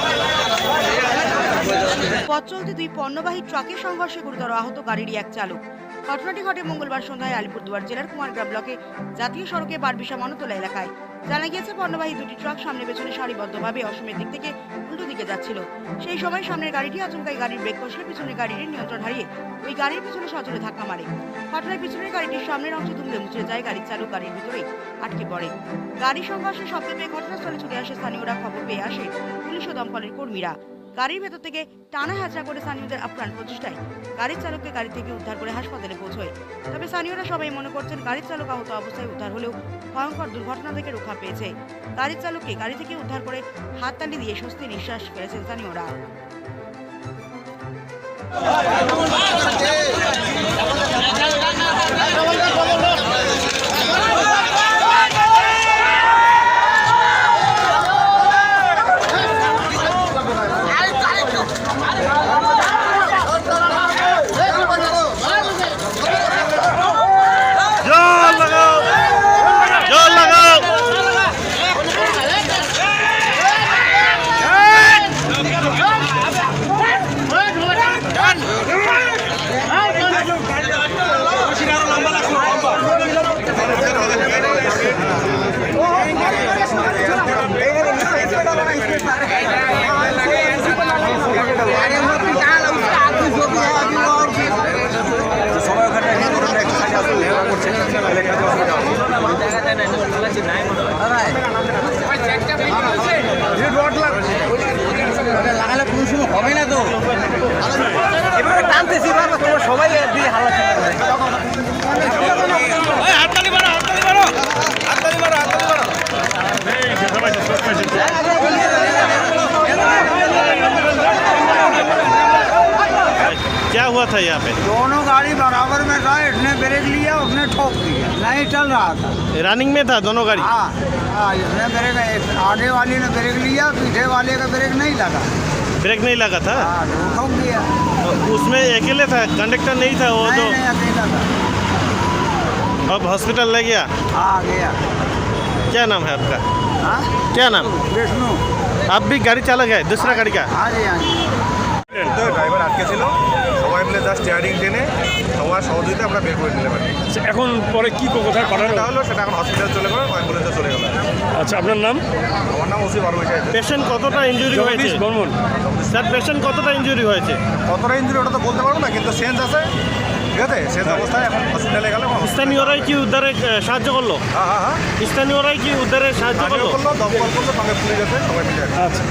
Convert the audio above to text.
Yeah. পথ চলতে দুই পণ্যবাহী ট্রাকের সংঘর্ষে গুরুতর আহত গাড়িরই এক চালক। ঘটনাটি ঘটে মঙ্গলবার সন্ধ্যায় আলিপুরদুয়ার জেলার কুমারগ্রাম ব্লকে জাতীয় সড়কে বারবিশা মনতলা এলাকায়। জানা গিয়েছে, পণ্যবাহী দুটি ট্রাক সামনে পেছনে সারিবদ্ধভাবে অসমের দিক থেকে উল্টো দিকে যাচ্ছিল। সেই সময় সামনের গাড়িটি আচমকাই গাড়ির ব্রেক কষলে পিছনের গাড়ির নিয়ন্ত্রণ হারিয়ে ওই গাড়ির পিছনে সজোরে ধাক্কা মারে। ঘটনায় পিছনের গাড়িটির সামনের অংশে দুমড়ে মুচড়ে যায় গাড়ির চালক, গাড়ির ভিতরেই আটকে পড়ে। গাড়ি সংঘর্ষে শব্দ পেয়ে ঘটনাস্থলে ছুটে আসে স্থানীয়রা, খবর পেয়ে আসে পুলিশ ও দমকলের কর্মীরা। গাড়ির ভেতর থেকে টানা হ্যাচড়া করে স্থানীয়দের আপ্রাণ প্রচেষ্টায় গাড়ির চালককে গাড়ি থেকে উদ্ধার করে হাসপাতালে পৌঁছয়। তবে স্থানীয়রা সবাই মনে করছেন, গাড়ির চালক আহত অবস্থায় উদ্ধার হলেও ভয়ঙ্কর দুর্ঘটনা থেকে রক্ষা পেয়েছে। গাড়ির চালককে গাড়ি থেকে উদ্ধার করে হাততালি দিয়ে স্বস্তি নিঃশ্বাস ফেলেছেন স্থানীয়রা। লাগালে কোনো সময় হবে না তো সবাই দিয়ে হালা क्या हुआ था यहाँ पे? दोनों गाड़ी बराबर में था इसने ब्रेक लिया उसने ठोक दिया। नहीं चल रहा था। रनिंग में था दोनों गाड़ी? हाँ, हाँ इसने ब्रेक आगे वाले ने ब्रेक लिया पीछे वाले का ब्रेक नहीं लगा। ब्रेक नहीं लगा था? हाँ, तो ठोक दिया। तो उसमें अकेले था? कंडक्टर नहीं था वो तो? अकेला था। अब हॉस्पिटल ले गया? हाँ गया। क्या नाम है आपका? आ? क्या नाम? विष्णु। आप भी गाड़ी चालक है? दूसरा गाड़ी का? हाँ जी हाँ जी। तो ड्राइवर आज के लोग? জাস্ট স্টিয়ারিং টেনে সবার সহযোগিতা আমরা বের করে নিতে পারি আচ্ছা, এখন পরে কি কোথায় পাঠানো? হলো সেটা এখন হসপিটাল চলে গেলো অ্যাম্বুলেন্সে চলে গেলো। আচ্ছা আপনার নাম? আমার নাম ওসি বারো সাহেব। পেশেন্ট কতটা ইনজুরি হয়েছে? বর্মন স্যার পেশেন্ট কতটা ইনজুরি হয়েছে? কতটা ইঞ্জুরি ওটা তো বলতে পারব না কিন্তু সেন্স আছে। ঠিক আছে? সেন্স অবস্থায় এখন হসপিটালে গেলে স্থানীয়রাই কি উদ্ধারে সাহায্য করল? হ্যাঁ হ্যাঁ হ্যাঁ। স্থানীয়রাই কি উদ্ধারে সাহায্য করল? করল দমকল করল সঙ্গে পুলিশ আছে সবাই মিলে। আচ্ছা